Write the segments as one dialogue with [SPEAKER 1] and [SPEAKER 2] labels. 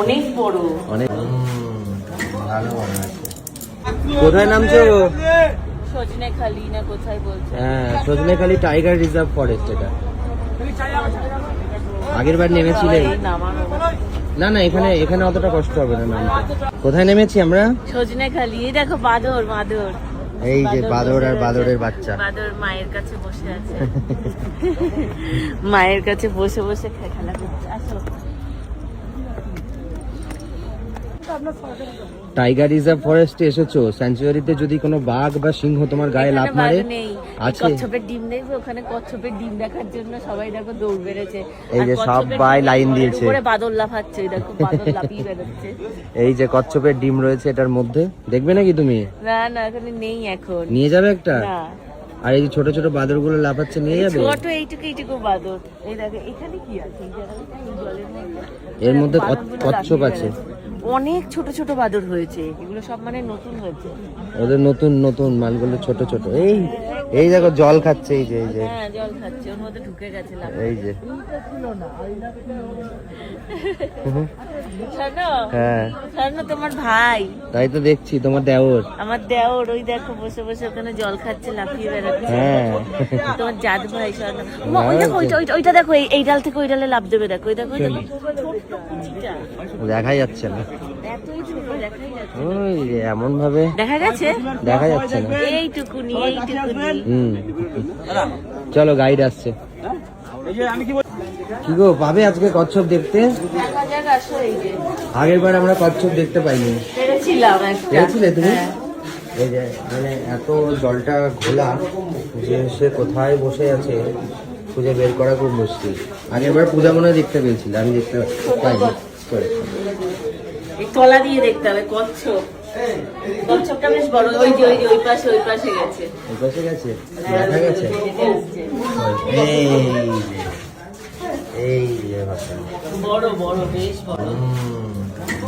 [SPEAKER 1] অনেক বড়।
[SPEAKER 2] অনেক। ভালো কোথায় নামছো?
[SPEAKER 1] না কোথায় বলছে?
[SPEAKER 2] হ্যাঁ সজনেখালি টাইগার রিজার্ভ ফরেস্ট এটা। আগের বার নেমেছিলে। না না এখানে এখানে অতটা কষ্ট হবে না কোথায় নেমেছি আমরা?
[SPEAKER 1] সজনে খালি এই দেখো বাদর বাদর।
[SPEAKER 2] এই যে বাদর আর বাদরের। বাচ্চা।
[SPEAKER 1] বাদর মায়ের কাছে বসে আছে। মায়ের কাছে বসে বসে খেলা করছে। আসো।
[SPEAKER 2] টাইগার রিজার্ভ ফরেস্টে এসেছ স্যাঞ্চুয়ারিতে যদি কোনো বাঘ বা সিংহ তোমার গায়ে
[SPEAKER 1] এখানে
[SPEAKER 2] মারে
[SPEAKER 1] নেই।
[SPEAKER 2] আছে?
[SPEAKER 1] কচ্ছপের ডিম দেখবে ওখানে কচ্ছপের ডিম দেখার জন্য সবাই দেখো দৌড় বেড়েছে।
[SPEAKER 2] এই যে
[SPEAKER 1] কচ্ছপের
[SPEAKER 2] সবাই লাইন দিয়েছে।
[SPEAKER 1] উপরে বাদর লাফাচ্ছে দেখো বাদর লাফিয়ে বেড়াচ্ছে।
[SPEAKER 2] এই যে কচ্ছপের ডিম রয়েছে এটার মধ্যে দেখবে নাকি তুমি?
[SPEAKER 1] না না এখানে নেই এখন।
[SPEAKER 2] নিয়ে যাবে একটা?
[SPEAKER 1] না।
[SPEAKER 2] আর এই যে ছোট ছোট বাদরগুলো লাফাচ্ছে নিয়ে যাবে?
[SPEAKER 1] ছোট এইটুকু এইটুকু বাদর এই দেখো এখানে কি আছে?
[SPEAKER 2] এর মধ্যে কচ্ছপ আছে।
[SPEAKER 1] অনেক ছোট ছোট বাদর হয়েছে। এগুলো সব মানে নতুন হয়েছে।
[SPEAKER 2] ওদের নতুন নতুন মালগুলো ছোট ছোট। এই এই দেখো জল খাচ্ছে এই যে এই যে।
[SPEAKER 1] হ্যাঁ জল খাচ্ছে ওর মধ্যে ঢুকে গেছে
[SPEAKER 2] এই যে। হ্যাঁ।
[SPEAKER 1] তোমার ভাই।
[SPEAKER 2] তাই তো দেখছি তোমার দেওর।
[SPEAKER 1] আমার দেওর ওই দেখো বসে বসে ওখানে জল খাচ্ছে লাফিয়ে বেড়াচ্ছে।
[SPEAKER 2] হ্যাঁ।
[SPEAKER 1] তোমার জাত ভাই শোনো। ওই দেখো ওইটা ওইটা- দেখো এই- ডাল থেকে ওই ডালে লাফ দেবে দেখো ওই দেখো
[SPEAKER 2] দেখাই যাচ্ছে না।
[SPEAKER 1] এতই ছোট দেখাই যাচ্ছে
[SPEAKER 2] ওই এমন ভাবে
[SPEAKER 1] দেখা গেছে
[SPEAKER 2] দেখা যাচ্ছে না।
[SPEAKER 1] এইটুকুনি এইটুকুনি।
[SPEAKER 2] হুম। চলো গাইড আসছে। কি গো পাবে আজকে কচ্ছপ দেখতে? আগের বার আমরা কচ্ছপ দেখতে পাইনি। পেয়েছিলে তুমি?
[SPEAKER 1] হ্যাঁ।
[SPEAKER 2] এই যে মানে এত জলটা ঘোলা যে সে কোথায় বসে আছে খুঁজে বের করা খুব মুশকিল। আগের বার পূজা মনে হয় দেখতে পেয়েছিল আমি দেখতে পাইনি।
[SPEAKER 1] তলা দিয়ে দেখতে হবে কচ্ছপ। কচ্ছপটা বেশ বড় ওই যে ওই যে ওই পাশে ওই পাশে গেছে।
[SPEAKER 2] এই পাশে গেছে? দেখা গেছে। এই যে এই যে ভাষা
[SPEAKER 1] বড় বড় বেশ বড়।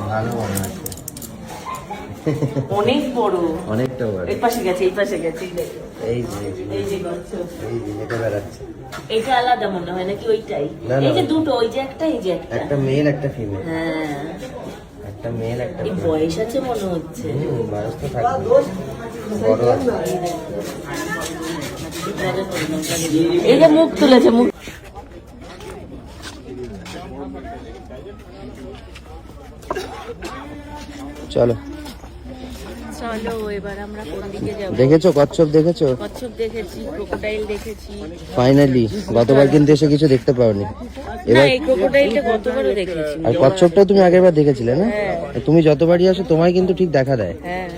[SPEAKER 2] ভালো মনে হচ্ছে
[SPEAKER 1] অনেক বড়।
[SPEAKER 2] অনেকটা বড়।
[SPEAKER 1] এই পাশে গেছে এই পাশে গেছে এই
[SPEAKER 2] যে এই যে,
[SPEAKER 1] এই যে কচ্ছপ
[SPEAKER 2] এই যে হেঁটে বেড়াচ্ছে।
[SPEAKER 1] এইটা আলাদা মনে হয় নাকি ওইটাই। এই যে দুটো ওই যে একটা এই যে একটা।
[SPEAKER 2] একটা মেল একটা ফিমেল
[SPEAKER 1] হ্যাঁ।
[SPEAKER 2] একটা মেল একটা
[SPEAKER 1] এই বয়স আছে মনে হচ্ছে।
[SPEAKER 2] হুম, বয়স তো থাকবে বড়
[SPEAKER 1] এই যে মুখ তুলেছে মুখ
[SPEAKER 2] চলো।
[SPEAKER 1] চলো এবার আমরা কোন দিকে যাব?
[SPEAKER 2] দেখেছ কচ্ছপ দেখেছ?
[SPEAKER 1] কচ্ছপ দেখেছি ক্রোকোডাইল দেখেছি।
[SPEAKER 2] ফাইনালি গতবার কিন্তু এসে কিছু দেখতে পাওনি। এবার
[SPEAKER 1] এই ক্রোকোডাইলটা কতবারও দেখেছি।
[SPEAKER 2] আর কচ্ছপটাও তুমি আগের বার দেখেছিলে না?
[SPEAKER 1] হ্যাঁ।
[SPEAKER 2] তুমি যতবারই আসো তোমায় কিন্তু ঠিক দেখা দেয়।
[SPEAKER 1] হ্যাঁ।